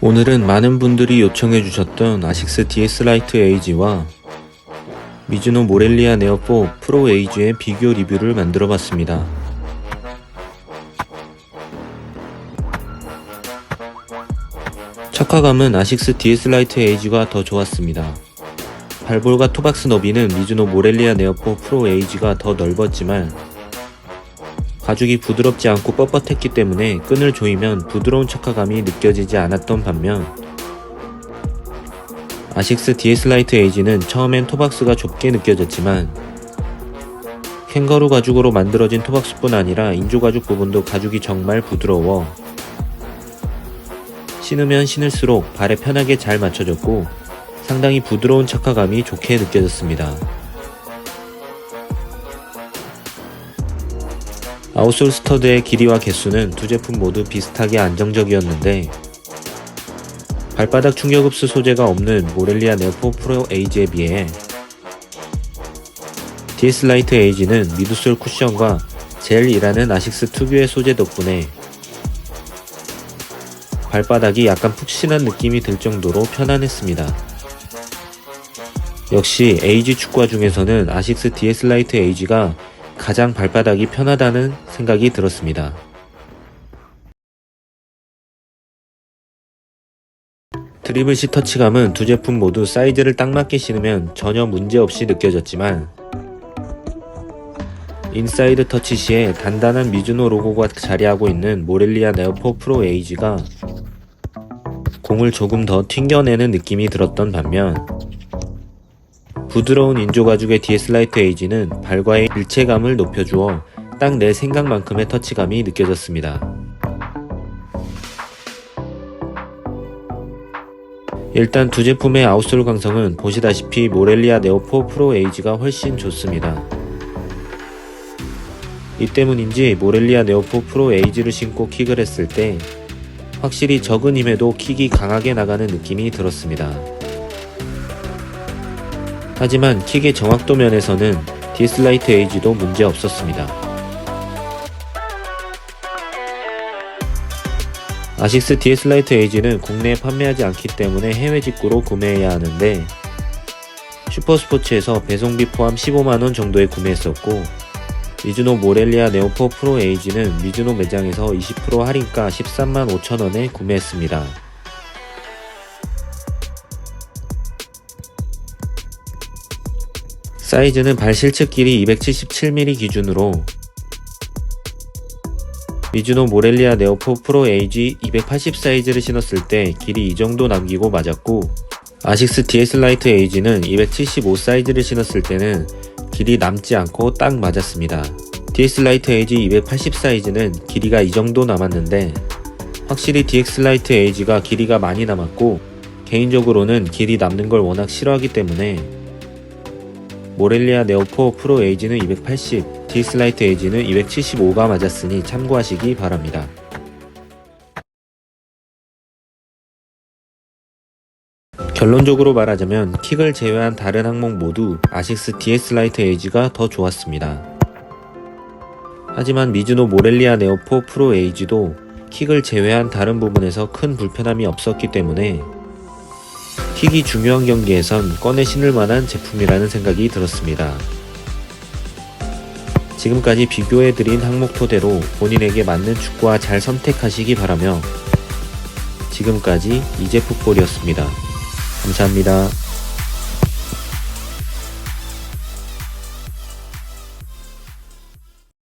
오늘은 많은 분들이 요청해 주셨던 아식스 DS 라이트 에이지와 미즈노 모렐리아 네어4 프로 에이지의 비교 리뷰를 만들어 봤습니다. 착화감은 아식스 DS 라이트 에이지가 더 좋았습니다. 발볼과 토박스 너비는 미즈노 모렐리아 네어4 프로 에이지가 더 넓었지만 가죽이 부드럽지 않고 뻣뻣했기 때문에 끈을 조이면 부드러운 척화감이 느껴지지 않았던 반면 아식스 DS 라이트 에이지는 처음엔 토박스가 좁게 느껴졌지만 캥거루 가죽으로 만들어진 토박스뿐 아니라 인조 가죽 부분도 가죽이 정말 부드러워 신으면 신을수록 발에 편하게 잘 맞춰졌고 상당히 부드러운 척화감이 좋게 느껴졌습니다. 아웃솔 스터드의 길이와 개수는 두 제품 모두 비슷하게 안정적이었는데 발바닥 충격 흡수 소재가 없는 모렐리아 네포 프로 에이지에 비해 DS 라이트 에이지는 미드솔 쿠션과 젤이라는 아식스 특유의 소재 덕분에 발바닥이 약간 푹신한 느낌이 들 정도로 편안했습니다. 역시 에이지 축구화 중에서는 아식스 DS 라이트 에이지가 가장 발바닥이 편하다는 생각이 들었습니다. 드리블 시 터치감은 두 제품 모두 사이즈를 딱 맞게 신으면 전혀 문제없이 느껴졌지만 인사이드 터치 시에 단단한 미즈노 로고가 자리하고 있는 모렐리아 네어4 프로 에이지가 공을 조금 더 튕겨내는 느낌이 들었던 반면 부드러운 인조 가죽의 DS 라이트 에이지는 발과의 일체감을 높여주어 딱 내 생각만큼의 터치감이 느껴졌습니다. 일단 두 제품의 아웃솔 강성은 보시다시피 모렐리아 네오4 프로 에이지가 훨씬 좋습니다. 이 때문인지 모렐리아 네오4 프로 에이지를 신고 킥을 했을 때 확실히 적은 힘에도 킥이 강하게 나가는 느낌이 들었습니다. 하지만 킥의 정확도 면에서는 DS 라이트 에이지도 문제 없었습니다. 아식스 DS 라이트 에이지는 국내에 판매하지 않기 때문에 해외 직구로 구매해야 하는데 슈퍼스포츠에서 배송비 포함 15만원 정도에 구매했었고 미즈노 모렐리아 네오4 프로 에이지는 미즈노 매장에서 20% 할인가 13만 5천원에 구매했습니다. 사이즈는 발 실측 길이 277mm 기준으로 미즈노 모렐리아 네오4 프로 에이지 280 사이즈를 신었을 때 길이 이 정도 남기고 맞았고 아식스 DS 라이트 에이지는 275 사이즈를 신었을 때는 길이 남지 않고 딱 맞았습니다. DS 라이트 에이지 280 사이즈는 길이가 이 정도 남았는데 확실히 DX 라이트 에이지가 길이가 많이 남았고 개인적으로는 길이 남는 걸 워낙 싫어하기 때문에 모렐리아 네오4 프로 에이지는 280, DS 라이트 에이지는 275가 맞았으니 참고하시기 바랍니다. 결론적으로 말하자면 킥을 제외한 다른 항목 모두 아식스 DS 라이트 에이지가 더 좋았습니다. 하지만 미즈노 모렐리아 네오4 프로 에이지도 킥을 제외한 다른 부분에서 큰 불편함이 없었기 때문에 킥이 중요한 경기에선 꺼내 신을 만한 제품이라는 생각이 들었습니다. 지금까지 비교해드린 항목 토대로 본인에게 맞는 축구화 잘 선택하시기 바라며 지금까지 이제풋볼이었습니다. 감사합니다.